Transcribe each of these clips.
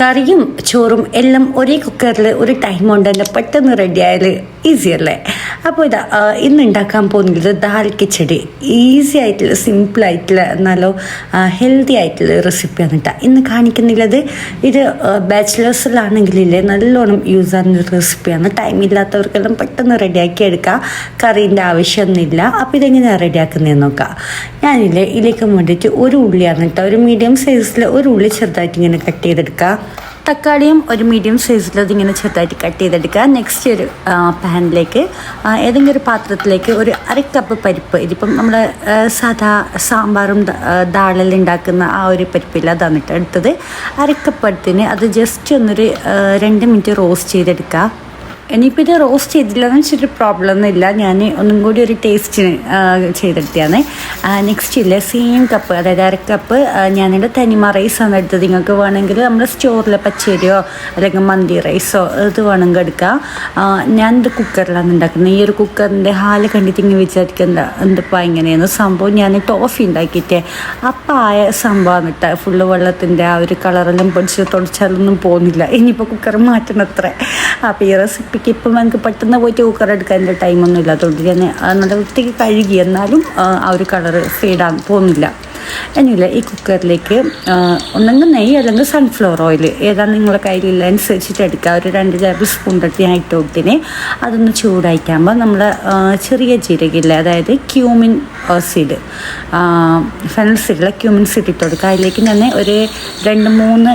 കറിയും ചോറും എല്ലാം ഒരേ കുക്കറിൽ ഒരു ടൈം കൊണ്ട് പെട്ടെന്ന് റെഡി ഈസിയല്ലേ അപ്പോൾ ഇതാ ഇന്ന് ഉണ്ടാക്കാൻ പോകുന്നത് ദാൽ കിച്ചടി. ഈസി ആയിട്ടുള്ള സിമ്പിൾ ആയിട്ടുള്ള എന്നാലോ ഹെൽത്തി ആയിട്ടുള്ള റെസിപ്പിയാണ് കേട്ടോ ഇന്ന് കാണിക്കുന്നില്ലത്. ഇത് ബാച്ചിലേഴ്സിലാണെങ്കിലില്ലേ നല്ലോണം യൂസ് ആകുന്ന റെസിപ്പിയാണ് ടൈം ഇല്ലാത്തവർക്കെല്ലാം പെട്ടെന്ന് റെഡിയാക്കി എടുക്കാം. കറീന്റെ ആവശ്യമൊന്നുമില്ല. അപ്പോൾ ഇതെങ്ങനെയാണ് റെഡിയാക്കുന്നതെന്ന് നോക്കാം. ഞാനില്ലേ ഇതിലേക്ക് വേണ്ടിയിട്ട് ഒരു ഉള്ളിയാണ് കേട്ടോ ഒരു മീഡിയം സൈസിൽ ഒരു ഉള്ളി ചെറുതായിട്ട് ഇങ്ങനെ കട്ട് ചെയ്തെടുക്കുക തക്കാളിയും ഒരു മീഡിയം സൈസിൽ അതിങ്ങനെ ചെറുതായിട്ട് കട്ട് ചെയ്തെടുക്കുക. നെക്സ്റ്റ് ഒരു പാനിലേക്ക് ഏതെങ്കിലും ഒരു പാത്രത്തിലേക്ക് ഒരു അര കപ്പ് പരിപ്പ്. ഇതിപ്പം നമ്മൾ സാധാ സാമ്പാറും ദാളെല്ലാം ഉണ്ടാക്കുന്ന ആ ഒരു പരിപ്പില്ല അതാണ് എടുത്തത്. എടുത്തിന് അത് ജസ്റ്റ് ഒന്നൊരു രണ്ട് മിനിറ്റ് റോസ്റ്റ് ചെയ്തെടുക്കുക. ഇനിയിപ്പോൾ ഇത് റോസ്റ്റ് ചെയ്തില്ലെന്ന് വെച്ചിട്ട് പ്രോബ്ലം ഒന്നും ഇല്ല. ഞാൻ ഒന്നും കൂടി ഒരു ടേസ്റ്റിന് ചെയ്തെടുത്തതാണ്. നെക്സ്റ്റ് ഇല്ലേ സെയിം കപ്പ് അതായത് അര കപ്പ് ഞാനിവിടെ തനിമ റൈസാണ് എടുത്തത്. നിങ്ങൾക്ക് വേണമെങ്കിൽ നമ്മുടെ സ്റ്റോറിലെ പച്ചരിയോ അല്ലെങ്കിൽ മന്തി റൈസോ ഇത് വേണമെങ്കിൽ എടുക്കാം. ഞാനിത് കുക്കറിലാണ് ഉണ്ടാക്കുന്നത്. ഈ ഒരു കുക്കറിന്റെ ഹാൽ കണ്ടിട്ട് ഇങ്ങനെ വിചാരിക്കുന്ന എന്തപ്പാ ഇങ്ങനെയാണ് സംഭവം ഞാൻ ടോഫി ഉണ്ടാക്കിയിട്ട്. അപ്പം ആയ സംഭവമാണ് കേട്ടോ. ഫുള്ള് വെള്ളത്തിന്റെ ആ ഒരു കളറെല്ലാം പൊടിച്ച് തുടച്ചാലൊന്നും പോകുന്നില്ല. ഇനിയിപ്പോൾ കുക്കർ മാറ്റണത്രേ. അപ്പോൾ ഈ റെസിപ്പിക്ക് ഇപ്പം എനിക്ക് പെട്ടെന്ന് പോയിട്ട് കുക്കർ എടുക്കാൻ ടൈമൊന്നും ഇല്ലാത്തതുകൊണ്ട് ഞാൻ നല്ല വൃത്തിക്ക് കഴുകി എന്നാലും ആ ഒരു കളറ് ഫീഡാൻ പോകുന്നില്ല എന്നില്ല ഈ കുക്കറിലേക്ക് ഒന്നെങ്കിൽ നെയ്യ് അല്ലെങ്കിൽ സൺഫ്ലവർ ഓയിൽ ഏതാണ് നിങ്ങളുടെ കയ്യിലുള്ള അനുസരിച്ചിട്ട് എടുക്കുക. ഒരു രണ്ട് ടേബിൾ സ്പൂൺ ഞാൻ ഇട്ട് അതൊന്ന് ചൂടായിട്ടാകുമ്പോൾ നമ്മൾ ചെറിയ ജീരകില്ല അതായത് ക്യൂമിൻ സീഡ് ഫെനൽ സീഡിലെ ക്യൂമിൻ സീഡ് ഇട്ട് കൊടുക്കുക. അതിലേക്ക് തന്നെ ഒരു രണ്ട് മൂന്ന്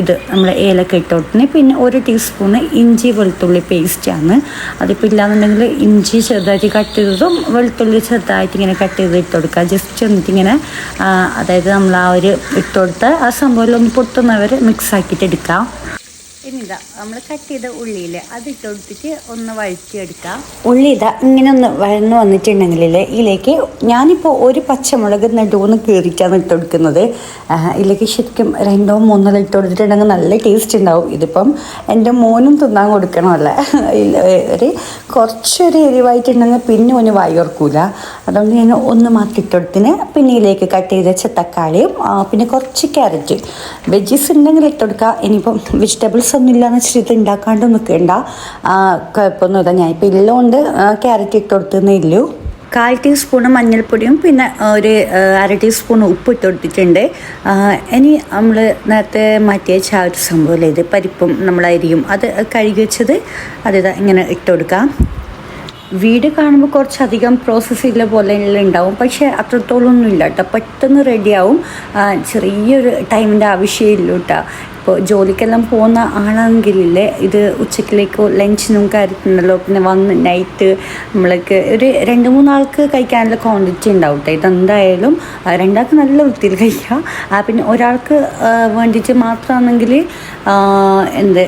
ഇത് നമ്മൾ ഏലക്ക ഇട്ട് കൊടുത്തിന് പിന്നെ ഒരു ടീസ്പൂണ് ഇഞ്ചി വെളുത്തുള്ളി പേസ്റ്റാണ് അതിപ്പോൾ ഇല്ലാന്നുണ്ടെങ്കിൽ ഇഞ്ചി ചെറുതായിട്ട് കട്ട് ചെയ്തതും വെളുത്തുള്ളി ചെറുതായിട്ട് ഇങ്ങനെ കട്ട് ചെയ്ത് ഇട്ട് കൊടുക്കുക. ജസ്റ്റ് എന്നിട്ട് ഇങ്ങനെ അതായത് നമ്മൾ ആ ഒരു ഇട്ടുകൊടുത്ത് ആ സംഭവം ഒന്ന് പൊട്ടുന്നവർ മിക്സ് ആക്കിയിട്ട് എടുക്കാം ഇനിതാ നമ്മൾ കട്ട് ചെയ്ത ഉള്ളിയിൽ അത് ഇട്ട് കൊടുത്തിട്ട് ഒന്ന് വഴറ്റിയെടുക്കാം. ഉള്ളി ഇതാ ഇങ്ങനെ ഒന്ന് വഴന്ന് വന്നിട്ടുണ്ടെങ്കിൽ ഇതിലേക്ക് ഞാനിപ്പോൾ ഒരു പച്ചമുളക് നടുവെന്ന് കീറിയിട്ടാണ് ഇട്ട് കൊടുക്കുന്നത്. ഇതിലേക്ക് ശരിക്കും രണ്ടോ മൂന്നോ ഇട്ട് കൊടുത്തിട്ടുണ്ടെങ്കിൽ നല്ല ടേസ്റ്റ് ഉണ്ടാവും. ഇതിപ്പം എന്റെ മോനും തിന്നാൻ കൊടുക്കണമല്ലേ ഒരു കുറച്ചൊരു എരിവായിട്ടുണ്ടെങ്കിൽ പിന്നെ ഒന്ന് വായോർക്കൂല അതുകൊണ്ട് ഞാൻ ഒന്ന് മാറ്റി ഇട്ടുകൊടുത്തിന് പിന്നെ ഇതിലേക്ക് കട്ട് ചെയ്ത ചെത്തക്കാളിയും പിന്നെ കുറച്ച് ക്യാരറ്റ്. വെജീസ് ഉണ്ടെങ്കിൽ ഇട്ട് കൊടുക്കുക ഇനിയിപ്പം വെജിറ്റബിൾസ് ഒന്നും ഇല്ലാന്ന് വെച്ചിട്ട് ഇത് ഉണ്ടാക്കാണ്ട് നിൽക്കേണ്ട കുഴപ്പമൊന്നുമില്ല ഞാൻ ഇപ്പോൾ ഇല്ലോണ്ട് ക്യാരറ്റ് ഇട്ട് കൊടുത്തേ ഇല്ലു. കാൽ ടീസ്പൂണ് മഞ്ഞൾപ്പൊടിയും പിന്നെ ഒരു അര ടീസ്പൂൺ ഉപ്പ് ഇട്ട് കൊടുത്തിട്ടുണ്ട് ഇനി നമ്മൾ നേരത്തെ മാറ്റി വെച്ച ആ ഒരു സംഭവമല്ലേ ഇത് പരിപ്പും നമ്മൾ അരിയും. അത് കഴുകി വെച്ചത് അതിതാ ഇങ്ങനെ ഇട്ട് കൊടുക്കാം വീട് കാണുമ്പോൾ കുറച്ചധികം പ്രോസസ്സ് ഇല്ല പോലെ ഉണ്ടാവും പക്ഷേ അത്രത്തോളം ഒന്നും ഇല്ല കേട്ടോ പെട്ടെന്ന് റെഡിയാവും ചെറിയൊരു ടൈമിന്റെ ആവശ്യമില്ല കേട്ടോ ഇപ്പോൾ ജോലിക്കെല്ലാം പോകുന്ന ആളാണെങ്കിലില്ലേ ഇത് ഉച്ചക്കിലേക്കോ ലഞ്ചിനും കരുത്തുണ്ടല്ലോ പിന്നെ വന്ന് നൈറ്റ് നമ്മൾക്ക് ഒരു രണ്ട് മൂന്നാൾക്ക് കഴിക്കാനുള്ള ക്വാണ്ടിറ്റി ഉണ്ടാവും കേട്ടോ ഇതെന്തായാലും രണ്ടാൾക്ക് നല്ല വൃത്തിയിൽ കഴിക്കാം. പിന്നെ ഒരാൾക്ക് വേണ്ടിയിട്ട് മാത്രമാണെങ്കിൽ എന്ത്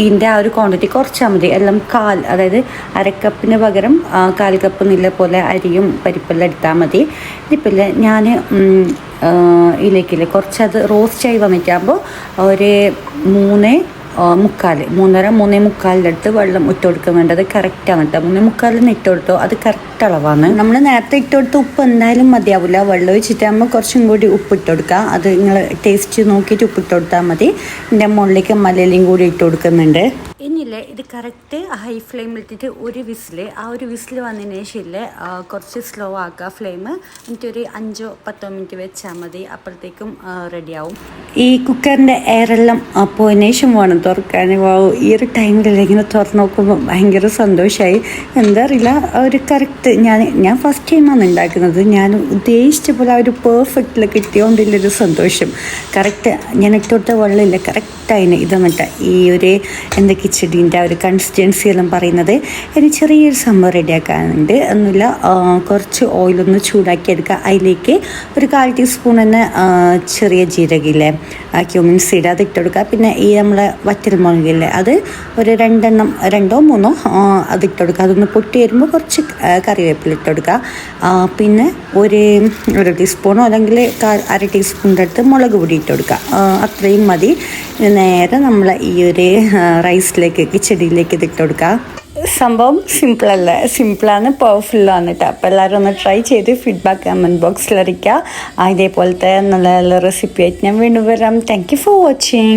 ഇതിന്റെ ആ ഒരു ക്വാണ്ടിറ്റി കുറച്ചാൽ മതി. എല്ലാം കാൽ അതായത് അരക്കപ്പിന് പകരം കാൽ കപ്പ് നില പോലെ അരിയും പരിപ്പെല്ലാം എടുത്താൽ മതി. ഇതിപ്പോൾ ഞാൻ ഇതിലേക്കില്ലേ കുറച്ചത് റോസ്റ്റായി വന്നിട്ടാകുമ്പോൾ ഒരു മൂന്ന് മുക്കാൽ മൂന്നര മൂന്നേ അടുത്ത് വെള്ളം ഇട്ട് കൊടുക്കാൻ വേണ്ടത് കറക്റ്റാണ് കേട്ടോ മൂന്നേ മുക്കാലിന് ഇട്ട് കൊടുത്തോ? അത് കറക്റ്റ് അളവാണ്. നമ്മൾ നേരത്തെ ഇട്ട് കൊടുത്ത ഉപ്പ് എന്തായാലും മതിയാവില്ല വെള്ളം ഒഴിച്ചിട്ടാകുമ്പോൾ കുറച്ചും കൂടി ഉപ്പ് ഇട്ട് കൊടുക്കുക. അത് നിങ്ങൾ ടേസ്റ്റ് നോക്കിയിട്ട് ഉപ്പ് ഇട്ട് കൊടുത്താൽ മതി. എന്റെ മുകളിലേക്ക് മലയിലും കൂടി ഇട്ട് കൊടുക്കുന്നുണ്ട്. ഇനിയില്ലേ ഇത് കറക്റ്റ് ഹൈ ഫ്ലെയിമിൽ ഇട്ടിട്ട് ഒരു വിസിൽ ആ ഒരു വിസിൽ വന്നതിന് ശേഷം കുറച്ച് സ്ലോ ആക്കുക ഫ്ലെയിം എന്നിട്ട് ഒരു അഞ്ചോ പത്തോ മിനിറ്റ് വെച്ചാൽ മതി. അപ്പോഴത്തേക്കും റെഡിയാവും ഈ കുക്കറിന്റെ എയറെല്ലാം പോയതിന് ശേഷം വേണം തുറക്കാൻ. വാവ് ഈ ഒരു ടൈമിൽ ഇങ്ങനെ തുറന്ന് നോക്കുമ്പോൾ ഭയങ്കര സന്തോഷമായി എന്താ അറിയില്ല ഒരു കറക്റ്റ് ഞാൻ ഞാൻ ഫസ്റ്റ് ടൈമാണ് ഉണ്ടാക്കുന്നത് ഞാൻ ഉദ്ദേശിച്ച പോലെ ആ ഒരു പെർഫെക്റ്റിൽ കിട്ടിയോണ്ടില്ലൊരു സന്തോഷം. കറക്റ്റ് ഞാൻ ഇട്ടുകൊടുത്ത വെള്ളമില്ല. കറക്റ്റായിന് ഇതെന്നിട്ട് ഈ ഒരു എന്താ കിച്ചടീന്റെ ആ ഒരു കൺസിസ്റ്റൻസി എല്ലാം പറയുന്നത്. എനിക്ക് ചെറിയൊരു സംഭവം റെഡിയാക്കാനുണ്ട് ഒന്നുമില്ല കുറച്ച് ഓയിലൊന്ന് ചൂടാക്കി എടുക്കുക. അതിലേക്ക് ഒരു കാൽ ടീസ്പൂൺ തന്നെ ചെറിയ ജീരകില്ലേ ക്യൂമിൻ സീഡ് അത് പിന്നെ ഈ നമ്മളെ വറ്റൽ മുളകില്ലേ അത് ഒരു രണ്ടെണ്ണം രണ്ടോ മൂന്നോ അതിട്ട് കൊടുക്കുക അതൊന്ന് പൊട്ടി വരുമ്പോൾ കുറച്ച് കറിവേപ്പില ഇട്ട് കൊടുക്കുക പിന്നെ ഒരു ഒരു ടീസ്പൂണോ അല്ലെങ്കിൽ അര ടീസ്പൂണിന്റെ അടുത്ത് മുളക് പൊടി ഇട്ട് കൊടുക്കുക അത്രയും മതി. നേരെ നമ്മൾ ഈ ഒരു റൈസിലേക്ക് കിച്ചടിയിലേക്ക് ഇതിട്ട് കൊടുക്കുക സംഭവം സിമ്പിളല്ല. സിമ്പിളാണ് പവർഫുള്ളാണ് കേട്ടോ. അപ്പോൾ എല്ലാവരും ഒന്ന് ട്രൈ ചെയ്ത് ഫീഡ്ബാക്ക് കമന്റ് ബോക്സിൽ അറിയിക്കുക ഇതേപോലത്തെ നല്ല നല്ല റെസിപ്പി ആയിട്ട് ഞാൻ വീണ്ടും വരാം. Thank you for watching